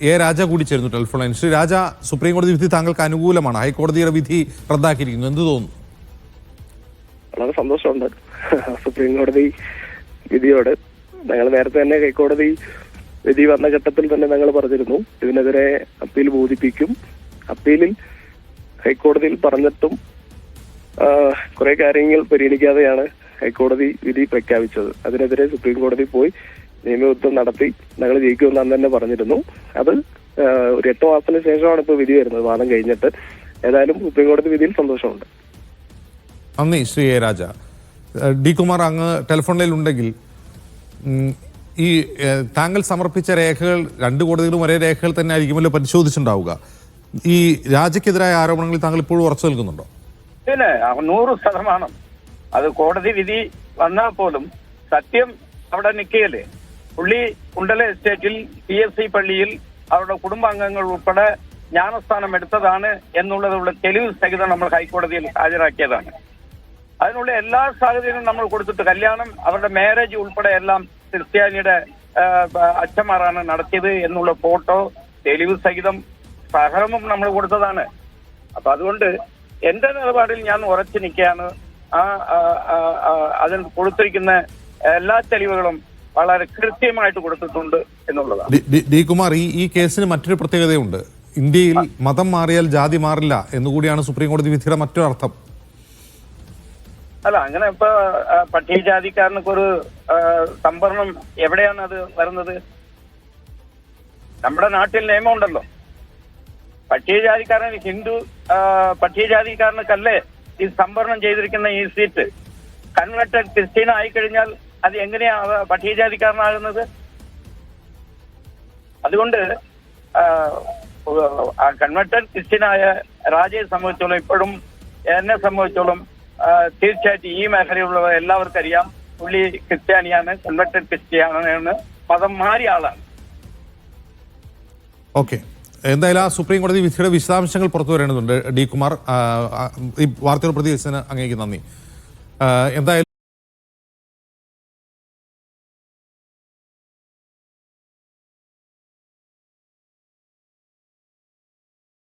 A Raja കൂടി ചേരുന്നു telephone line. Shri Raja supreme കോടതി വിധി താങ്കൾക്ക് അനുകൂലമാണ്. ഹൈക്കോടതിയുടെ വിധി റദ്ദാക്കിയിരിക്കുന്നു. എന്ത് തോന്നുന്നു? വളരെ സന്തോഷമുണ്ട്. സുപ്രീം കോടതി വിധിയോട് ഞങ്ങൾ നേരത്തെ തന്നെ ഹൈക്കോടതി വിധി വന്ന ഘട്ടത്തിൽ തന്നെ ഞങ്ങൾ പറഞ്ഞിരുന്നു. ഇതിനെതിരെ അപ്പീൽ ബോധിപ്പിക്കും. അപ്പീലിൽ ഹൈക്കോടതിയിൽ പറഞ്ഞിട്ടും കുറെ കാര്യങ്ങൾ പരിഗണിക്കാതെയാണ് ഹൈക്കോടതി വിധി പ്രഖ്യാപിച്ചത്. അതിനെതിരെ സുപ്രീം കോടതി പോയി നിയമയുദ്ധം നടത്തി ഞങ്ങൾ ജയിക്കുമെന്ന് അന്ന് തന്നെ പറഞ്ഞിരുന്നു. അത് ഒരു എട്ട് മാസത്തിന് ശേഷമാണ് ഇപ്പോൾ വിധി വരുന്നത്. വാദം കഴിഞ്ഞിട്ട്. ഏതായാലും സുപ്രീം കോടതി വിധിയിൽ സന്തോഷമുണ്ട്. നന്ദി ശ്രീ രാജ. ഡി കുമാർ അങ്ങ് ടെലിഫോണിൽ ഉണ്ടെങ്കിൽ ഈ താങ്കൾ സമർപ്പിച്ച രേഖകൾ രണ്ട് കോടതികളും ഒരേ രേഖകൾ തന്നെ ആയിരിക്കുമല്ലോ പരിശോധിച്ചിട്ടുണ്ടാവുക. ഈ രാജയ്ക്കെതിരായ ആരോപണങ്ങളിൽ താങ്കൾ ഇപ്പോഴും ഉറച്ചു നിൽക്കുന്നുണ്ടോ? പിന്നെ നൂറ് ശതമാനം. അത് കോടതി വിധി വന്നാൽ പോലും സത്യം അവിടെ നിൽക്കുകയല്ലേ? പുള്ളി കുണ്ടല എസ്റ്റേറ്റിൽ പി എസ് സി പള്ളിയിൽ അവരുടെ കുടുംബാംഗങ്ങൾ ഉൾപ്പെടെ ജ്ഞാനസ്ഥാനം എടുത്തതാണ് എന്നുള്ളതുള്ള തെളിവ് സഹിതം നമ്മൾ ഹൈക്കോടതിയിൽ ഹാജരാക്കിയതാണ്. അതിനുള്ള എല്ലാ സാഹചര്യവും നമ്മൾ കൊടുത്തിട്ട് കല്യാണം അവരുടെ മാരേജ് ഉൾപ്പെടെ എല്ലാം ക്രിസ്ത്യാനിയുടെ അച്ഛന്മാരാണ് നടത്തിയത് എന്നുള്ള ഫോട്ടോ തെളിവ് സഹിതം സഹകരണം നമ്മൾ കൊടുത്തതാണ്. അപ്പൊ അതുകൊണ്ട് എന്റെ നിലപാടിൽ ഞാൻ ഉറച്ചു നിൽക്കുകയാണ്. ആ, അതിൽ കൊടുത്തിരിക്കുന്ന എല്ലാ തെളിവുകളും വളരെ കൃത്യമായിട്ട് കൊടുത്തിട്ടുണ്ട് എന്നുള്ളതാണ്. ഡി- കുമാർ ഈ ഈ കേസിന് മറ്റൊരു പ്രത്യേകതയുണ്ട്. ഇന്ത്യയിൽ മതം മാറിയാൽ ജാതി മാറില്ല എന്നുകൂടിയാണ് സുപ്രീം കോടതി വിധിയുടെ മറ്റൊരു അർത്ഥം. അല്ല അങ്ങനെ ഇപ്പൊ പട്ടികജാതിക്കാരനൊക്കെ ഒരു സംവരണം എവിടെയാണ് അത് വരുന്നത്? നമ്മുടെ നാട്ടിൽ നിയമമുണ്ടല്ലോ. പട്ടികജാതിക്കാരൻ ഹിന്ദു പട്ടികജാതിക്കാരനൊക്കല്ലേ ഈ സംവരണം ചെയ്തിരിക്കുന്ന ഈ സീറ്റ്? കൺവെർട്ടഡ് ക്രിസ്ത്യൻ ആയിക്കഴിഞ്ഞാൽ അത് എങ്ങനെയാണ് പട്ടികജാതിക്കാരനാകുന്നത് അതുകൊണ്ട് കൺവെർട്ടഡ് ക്രിസ്ത്യനായ രാജയെ സംബന്ധിച്ചോളം ഇപ്പോഴും എന്നെ സംബന്ധിച്ചോളം തീർച്ചയായിട്ടും ഈ മേഖലയിലുള്ള എല്ലാവർക്കും അറിയാം. പുള്ളി ക്രിസ്ത്യാനിയാണ് കൺവെർട്ടഡ് ക്രിസ്ത്യാനിയാണ് മതം മാറിയ ആളാണ്. ഓക്കെ. എന്തായാലും ആ സുപ്രീം കോടതി വിധിയുടെ വിശദാംശങ്ങൾ പുറത്തു വരേണ്ടതുണ്ട്. ഡി കുമാർ ഈ വാർത്തകൾ പ്രതികരിച്ചതിന് അങ്ങേക്ക് നന്ദി. എന്തായാലും